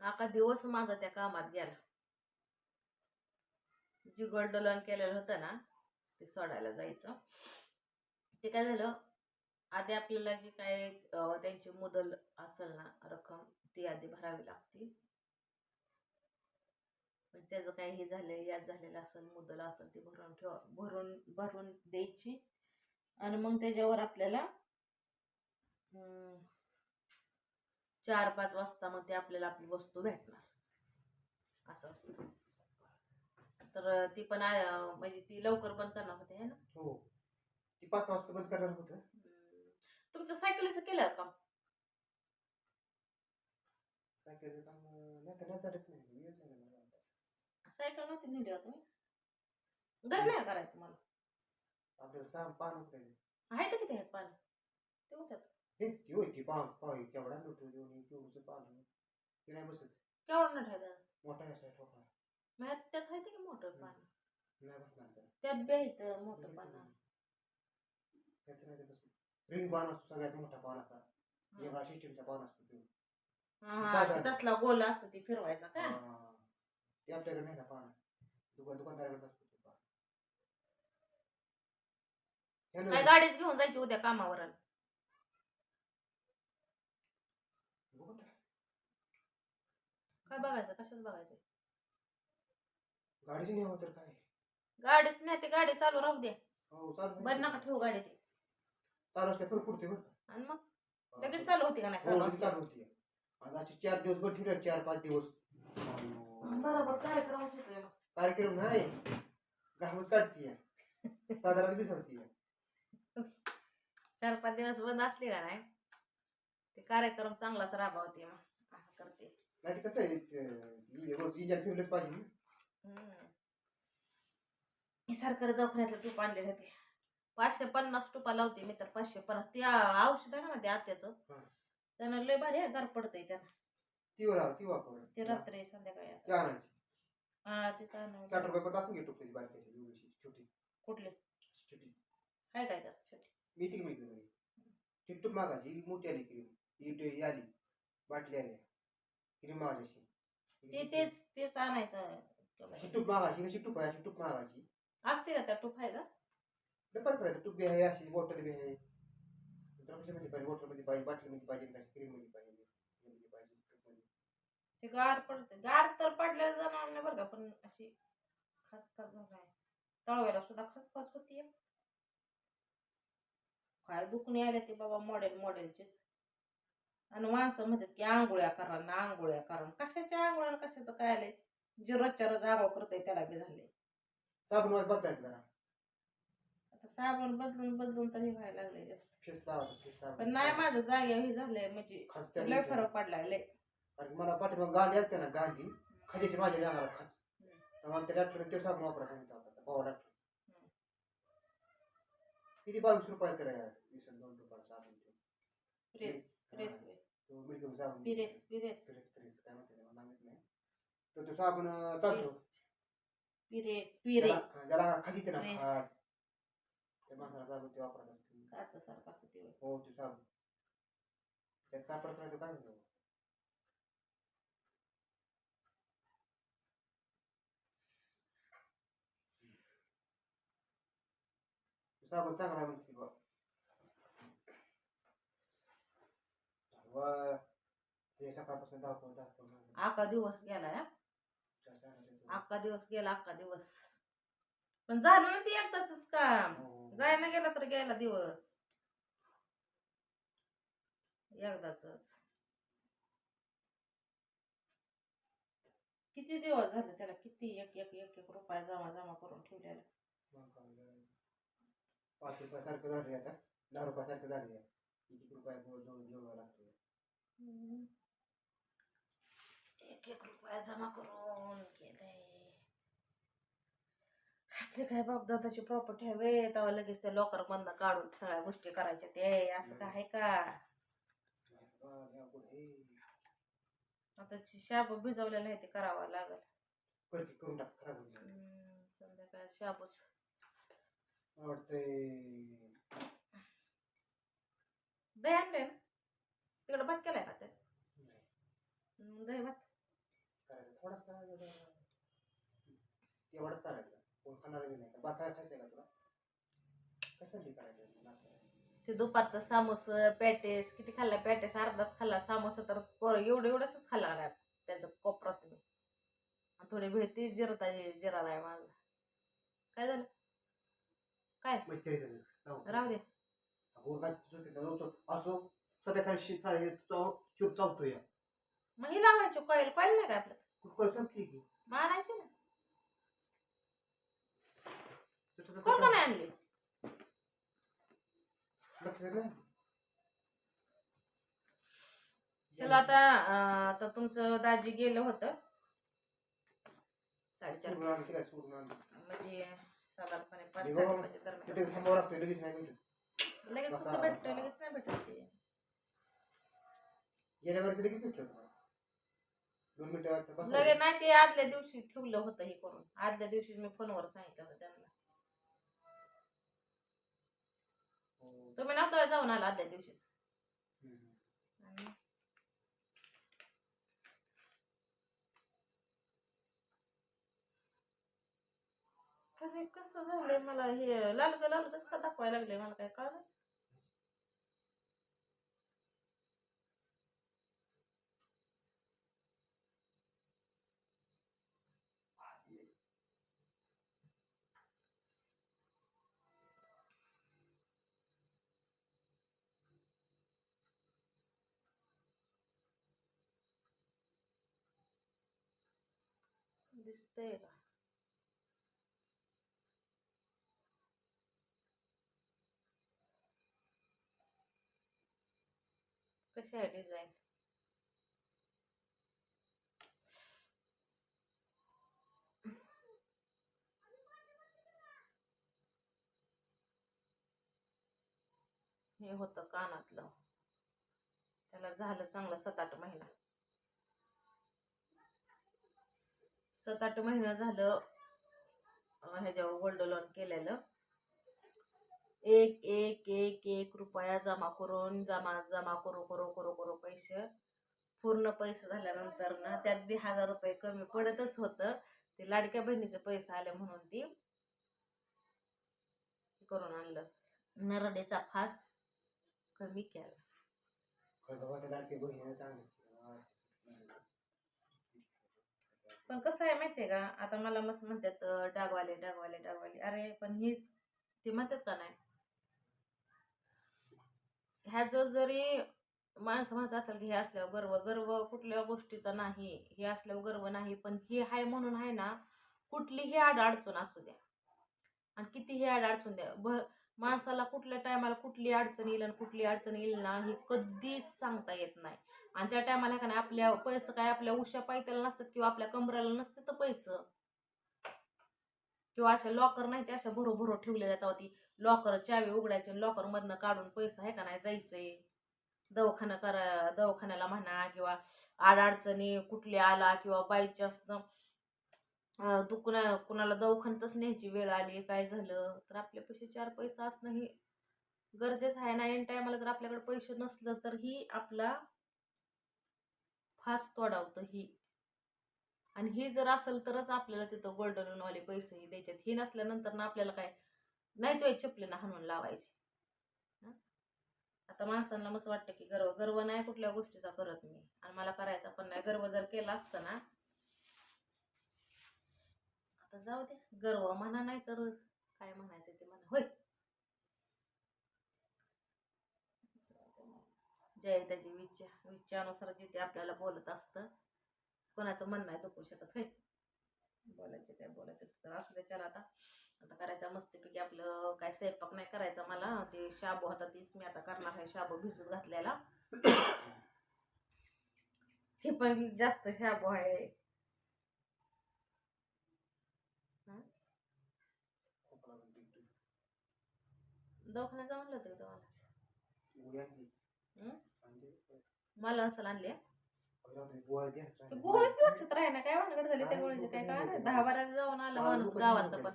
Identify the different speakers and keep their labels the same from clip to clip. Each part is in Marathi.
Speaker 1: आका दिवस माझा त्या कामात गेला. जी गोल्डलन केलेलं होतं ना ते सोडायला जायचं. ते काय झालं आधी आपल्याला जी काय त्यांची मुदल असेल ना रक्कम ती आधी भरावी लागते. म्हणजे त्याचं काही हे झालं याद झालेलं असेल मुदल असेल ती भरून ठेवा भरून भरून द्यायची. आणि मग त्याच्यावर आपल्याला चार पाच वाजता मग ते आपल्याला आपली वस्तू भेटणार. असं असतं. तर ती पण म्हणजे ती लवकर बंद करणार होते है ना?
Speaker 2: हो. ती पाच वाजता बंद करणार होतं.
Speaker 1: तुमचं सायकलीचं केलं का?
Speaker 2: सायकलचं काम नाही नाही मला.
Speaker 1: सायकल नव्हती नेली होती घर नाही करायचं तुम्हाला?
Speaker 2: आपल्याला सहा पान होत
Speaker 1: आहे तर किती आहेत पानं? ते होत्यात.
Speaker 2: हे ती होय ती पान पाय केवढा नोटू देऊन केवढं पान ते नाही बसत.
Speaker 1: केवढं नाही ठेवायचं
Speaker 2: मोठा असा ठोकळा
Speaker 1: मग ह्यात त्यात आहे की मोठं पान?
Speaker 2: नाही बसणार त्याला.
Speaker 1: त्यात बी आहेत मोठं पान.
Speaker 2: त्यात नाही ते बसत रिंग पान असतो सगळ्यात मोठा पान असा. एवढा सिस्टीमचा पान असतो तो.
Speaker 1: हा
Speaker 2: साधं.
Speaker 1: ते तसला गोल असतो ती फिरवायचा का?
Speaker 2: हा. ते आपल्याकडे नाही ना पान दुकान दुकानदाराकडे असतो ते पान हॅलो.
Speaker 1: काय गाडीच घेऊन जायची उद्या कामावर
Speaker 2: बघू आता.
Speaker 1: काय बघायचं? कशात बघायचं
Speaker 2: गाडीची न्यावं तर काय?
Speaker 1: गाडीच नाही ते गाडी चालू राहू द्या.
Speaker 2: हो चालू
Speaker 1: बरं नका ठेवू गाडी ती.
Speaker 2: चालू असल्या फरक पडते बरं.
Speaker 1: आणि मग? लगेच चालू होती का नाही?
Speaker 2: हो,
Speaker 1: चालू
Speaker 2: लगेच
Speaker 1: असते
Speaker 2: चालू होती. अशी चार दिवस बंद ठेवल्या चार पाच दिवस.
Speaker 1: बरोबर कार्यक्रम होतोय मग.
Speaker 2: कार्यक्रम नाही. घामच काढतीय साधारण बिसरतीय
Speaker 1: चार पाच दिवस बंद असली का नाही? ते कार्यक्रम चांगलाच राबवते मग. असं करते.
Speaker 2: नाही ते कसं आहे ते, रोज इंजन फिरलंच पाहिजे.
Speaker 1: मी सरकारी दवाखान्यातलं टूप आणलेले होते पाचशे पन्नास टुपा लावते मी तर पाचशे पन्नास. ते आ- औषध आहे ना ते आत्याचं.
Speaker 2: हा.
Speaker 1: त्यानं लय भारी आहे, गार पडतंय त्यानं.
Speaker 2: ती वेळा ती वापर
Speaker 1: ते रात्री संध्याकाळी
Speaker 2: ती
Speaker 1: आता.
Speaker 2: आणायची.
Speaker 1: हा तिचं आणायचं.
Speaker 2: रुपये पण घेतो त्याची बारकाची एवढीशी छोटी.
Speaker 1: कुठले?
Speaker 2: छोटी.
Speaker 1: काय काय त्यात छोटे?
Speaker 2: मी ती मिळते मागायची मोठी आली क्रीम ही आली बाटली आल्या. मागायची.
Speaker 1: ते तेच तेच आणायचं.
Speaker 2: शिट्टूप मागायची ना शिट्टूप आहे शिट्टूप मागायची.
Speaker 1: असते का त्या टूप आहे का?
Speaker 2: पेपर करायचं टूप बी आहे अशी बॉटल बी आहे. तुला कशामध्ये पाहिजे बॉटलमध्ये पाहिजे बाटलीमध्ये पाहिजे का क्रीममध्ये पाहिजे पाहिजे.
Speaker 1: ते गार पडते. गार तर पडलेलं जाणार नाही बरं का पण अशी खचखच झालाय. तळव्याला सुद्धा खचखच होतीये. काय दुखणे आले ते बाबा मॉडेल मॉडेलचेच आणि माणसं म्हणतात की आंघोळ्या करा ना आंघोळ्या करा. कशाच्या आंघोळ्या कशाचं काय आलंय? जे रोजच्या रोज आंघोळ करतंय त्याला बी झाले
Speaker 2: साबण वाज बदलायचं जरा.
Speaker 1: आता साबण बदलून बदलून तरी व्हायला लागले जास्त.
Speaker 2: फेस फेस
Speaker 1: पण नाही माझं जाग्या हे झालंय म्हणजे लय फरक पडलाय लय.
Speaker 2: कारण मला पाठीमाग गांधी असते ना गांधी. खाजेची माझ्या जाणार खाज तर मला त्या डॉक्टरने ते साबण वापरा सांगितलं होता डॉक्टर. किती बावीस रुपये आहे वीस आणि दोन रुपयाचा साबण.
Speaker 1: प्रेस प्रेस
Speaker 2: तो मिल्क साबण
Speaker 1: पिरेस पिरेस
Speaker 2: प्रेस प्रेस काय म्हणते मला माहीत नाही तर तो साबण अं, चालतो
Speaker 1: पिरे पिरे
Speaker 2: ज्याला ज्याला खाजी ते ना
Speaker 1: प्रेस.
Speaker 2: खाज त्या माणसाला साबण ते वापरत असते
Speaker 1: काचा सारखा होती
Speaker 2: हो ते साबण त्यात काय फरक नाही तो काय म्हणतो साबण चांगला आहे म्हणते बा वा ते सकाळपासून धावतो धावतो
Speaker 1: अख्खा दिवस गेला हा? अख्खा दिवस गेला अख्खा दिवस. पण झालं ना ते एकदाच काम. जायला गेला तर गेला दिवस. एकदाच किती दिवस झाले त्याला? किती? एक एक एक एक रुपया जमा जमा करून ठेवलेला.
Speaker 2: पाच रुपयासारखं झाले आता. दहा रुपयासारखं झाले किती रुपये जोडून जेवढं लागतं?
Speaker 1: एक एक रुपया जमा करून केलंय. आपले काय बाप दादाची प्रॉपर्टी हवे तेव्हा लगेच ते लोकर बंद काढून सगळ्या गोष्टी करायच्या. ते असं काय आहे का? आता शाबू भिजवलेलं आहे ते करावं लागल. संध्याकाळी शाबूच.
Speaker 2: मला वाटतंय
Speaker 1: दही आणलंय ना तिकडे भात केलाय ना ते हम्म, दही भात
Speaker 2: तेवढंच करायचं कोण खाणार बी नाही का बाकी काय खायचंय का तुला? कशासाठी करायचं?
Speaker 1: ते दुपारचं सामोस पॅटेस किती खाल्ला पॅटेस? अर्धाच खाल्ला सामोसा तर पोरं एवढं एवढंच खाल्ला नाही त्याचं कोपराच मी आणि थोडी तीच जिरता जिरा नाही माझा. काय झालं? काय?
Speaker 2: मच्छर.
Speaker 1: राहू दे.
Speaker 2: हो काय. असो संध्याकाळी चालेल, चाव- चूप चावतो या
Speaker 1: मग ही लावायची कॉईल कॉईल नाही का आपल्यात
Speaker 2: कुकर संपली की?
Speaker 1: मारायची ना. कोण
Speaker 2: चट-
Speaker 1: का नाही आणली? चला आता आता तुमचं दाजी गेलं होतं. साडेचार. म्हणजे साधारणपणे पाच
Speaker 2: हे
Speaker 1: दरम्यान
Speaker 2: लगेच
Speaker 1: कसं भेटतं. लगेच नाही भेटत ते.
Speaker 2: लगेच
Speaker 1: नाही ते आदल्या दिवशी ठेवलं होतं हे करून. आदल्या दिवशी मी फोनवर सांगितलं होतं त्यांना. तुम्ही नव्हतं जाऊन आला आदल्या दिवशीच. आणि कसं झालंय मला हे? लाल ग लाल कसं का दाखवायला लागले मला काय कळलंच दिसतंय का कशी आहे डिझाईन हे होतं कानातलं. त्याला झालं चांगलं सात आठ महिना. सात आठ महिना झालं ह्याच्यावर गोल्ड लोन केलेलं. एक एक एक एक रुपया जमा करून जमा जमा करू करू करू करू पैसे. पूर्ण पैसे झाल्यानंतर ना त्यात बी हजार रुपये कमी पडतच होतं. ते लाडक्या बहिणीचे पैसे आले म्हणून ती करून आणलं. नरडेचा फास कमी केला. पण कसं आहे माहिती आहे का? आता मला मस्त म्हणतात डागवाले डागवाले डागवाले. अरे पण हीच ते म्हणतात का नाही? ह्या जो जरी माणसं म्हणत असेल की हे असल्यावर गर्व गर्व कुठल्या गोष्टीचा नाही हे असल्यावर गर्व नाही पण हे आहे म्हणून आहे ना कुठलीही आड अडचण असू द्या. आणि कितीही आड अडचण द्या. भ माणसाला कुठल्या टायमाला कुठली अडचण येईल आणि कुठली अडचण येईल ना हे कधीच सांगता येत नाही. आणि त्या टायमाला का नाही आपल्या पैसे काय आपल्या उशा पायथ्याला नसतात किंवा आपल्या कमराला नसतं तर पैसे. किंवा अशा लॉकर नाही ते अशा भरोभरो ठेवलेल्या तेव्हा ती. लॉकर चावी उघडायचे लॉकर मधनं काढून पैसा आहे का नाही जायचंय दवाखाना करा दवाखान्याला म्हणा किंवा आडअडचणी कुठली आला किंवा बाय चान्स तू कुणा कुणाला दवाखान्यातच न्यायची वेळ आली काय झालं तर आपल्यापाशी चार पैसा असणं ही गरजेचं आहे ना. एन टायमाला जर आपल्याकडे पैसे नसलं तर ही आपला खास तोडावतं ही. आणि ही जर असेल तरच आपल्याला तिथं गोल्ड लोनवाले पैसेही द्यायच्यात हे नसल्यानंतर ना आपल्याला काय? नाही तो चपलीनं हाणून लावायचे. आता माणसांना मस्त वाटतं की गर्व. गर्व नाही कुठल्या गोष्टीचा करत मी. आणि मला करायचा पण नाही. गर्व जर केला असतं ना. आता जाऊ दे. गर्व म्हणा नाही तर काय म्हणायचं ते म्हणा होय. जय त्याची विचार विचारानुसार जे ते आपल्याला बोलत असतं. कोणाचं मन नाही दुखू शकत होय. बोलायचं काय बोलायचं तर असू दे चला आता. आता करायचा मस्तपैकी आपलं काय स्वयंपाक नाही करायचा मला. ते शाबू होता तीच मी आता करणार आहे शाबू भिजत घातलेला. ते पण जास्त शाबू आहे. दवाखान्यात जाऊन होतं तुम्हाला
Speaker 2: उद्या आणली.
Speaker 1: हं?
Speaker 2: आणली.
Speaker 1: मला असं आणले
Speaker 2: अगं रात्री गोळ्या द्या.
Speaker 1: ते गोळीच लक्षात राही ना काय भानगड झाली त्या गोळीचे? काय काय दहा बारा जाऊन आलं
Speaker 2: मला
Speaker 1: माणूस
Speaker 2: डोकं
Speaker 1: गावात
Speaker 2: सांगू
Speaker 1: पण.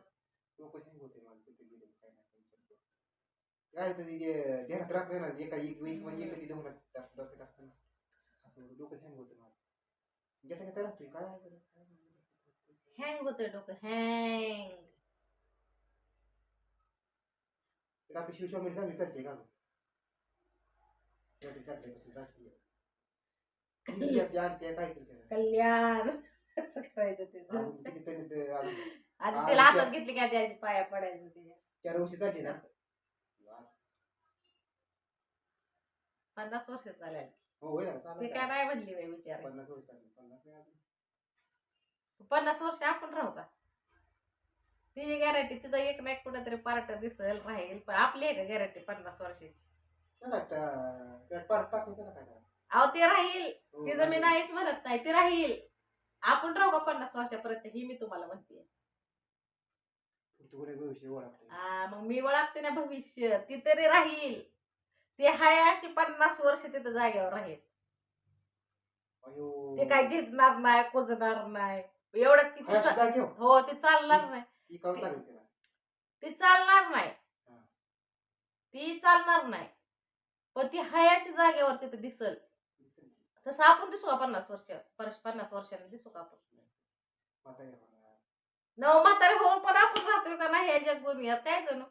Speaker 2: डोकं सांगू होते मला तिथे गेले काय नाही काय विचार करू. काय होतं ते ध्यानात राहत नाही ना एका एक वीक म्हणजे एका तिथे होणार डोक्यात असतं ना असं डोकं सांगू होतं मला. घेता घेता राहतोय काय आहे बरं? काय नाही.
Speaker 1: हँग होतंय डोकं. हँग
Speaker 2: तर आपली शिवस्वामी चांगली चालते का? चालते चालते चालते ती आपली आणते काय करते
Speaker 1: कल्याण. असं करायचं तिचं
Speaker 2: अजून कितीतरी ते अजून
Speaker 1: आणि तिला हातात घेतली काय त्याची पाया पडायचं तिच्या
Speaker 2: चार वर्षी चालते ना.
Speaker 1: पन्नास वर्ष चालेल.
Speaker 2: हो
Speaker 1: ते काय
Speaker 2: का?
Speaker 1: नाही म्हणली बाई विचार
Speaker 2: पन्नास वर्ष पन्नास
Speaker 1: आपण राहू का? तिची गॅरंटी तिचा एक ना एक कुठेतरी पार्ट दिसेल राहील. पण आपली आहे का गॅरंटी पन्नास वर्षाची?
Speaker 2: त्याला टा- त्याला
Speaker 1: अहो ते राहील.
Speaker 2: हो,
Speaker 1: मी
Speaker 2: राहील.
Speaker 1: नाहीच म्हणत नाही ते राहील. आपण राहू का पन्नास वर्षापर्यंत? ही मी तुम्हाला म्हणते.
Speaker 2: तू कोणी भविष्य ओळखते.
Speaker 1: आ, मग मी ओळखते ना भविष्य. ती तरी राहील. ते हाय अशी पन्नास वर्ष तिथं जागेवर राहील.
Speaker 2: अयो.
Speaker 1: ते काय झिजणार नाही कुजणार नाही. एवढं ती. हो ते चालणार नाही.
Speaker 2: ती काढून लागेल त्याला?
Speaker 1: ती चालणार नाही.
Speaker 2: हा.
Speaker 1: ती चालणार नाही. पण ती हाय अशी जागेवर तिथं दिसल. तसं आपण दिसू का पन्नास वर्ष परत पन्नास वर्षांनी दिसू का आपण
Speaker 2: म्हातारी होणार.
Speaker 1: नव म्हातारे होऊन पण आपण राहतोय का नाही या जग दुनियात काय जणू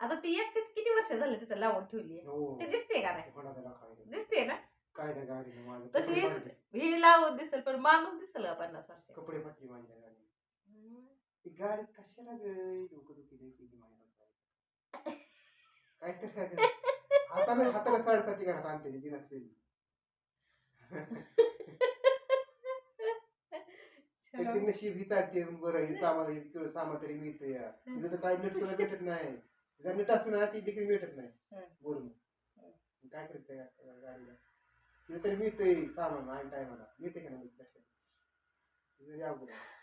Speaker 1: आता ती एकटी किती वर्ष झाली तिथं लावून ठेवली
Speaker 2: हो.
Speaker 1: ते दिसते का नाही. दिसते ना
Speaker 2: काय त्या गाडीनं माझं
Speaker 1: तशी
Speaker 2: कपडे
Speaker 1: हीच-
Speaker 2: फाटले.
Speaker 1: ही लावून दिसेल पण माणूस दिसेल का पन्नास वर्ष
Speaker 2: कपडे फाटली ती गाडी कशाला ग डोकं दुखी दे केली माझ्या काय तर काय ग? हाताने हाताला साडेसाती घरात आणते ती नसलेली ते नशीब ही चालते बरं ही सामान किलो सामान तरी मिळतं या तिथं तर काही नीट सुद्धा भेटत नाही. तिचा नीट असतो ना ती देखील भेटत नाही. बोलून काय करत गाडीला? तिथं तरी मिळतंय सामान आणि टायमाला मिळते का नाही? मिळत आहे.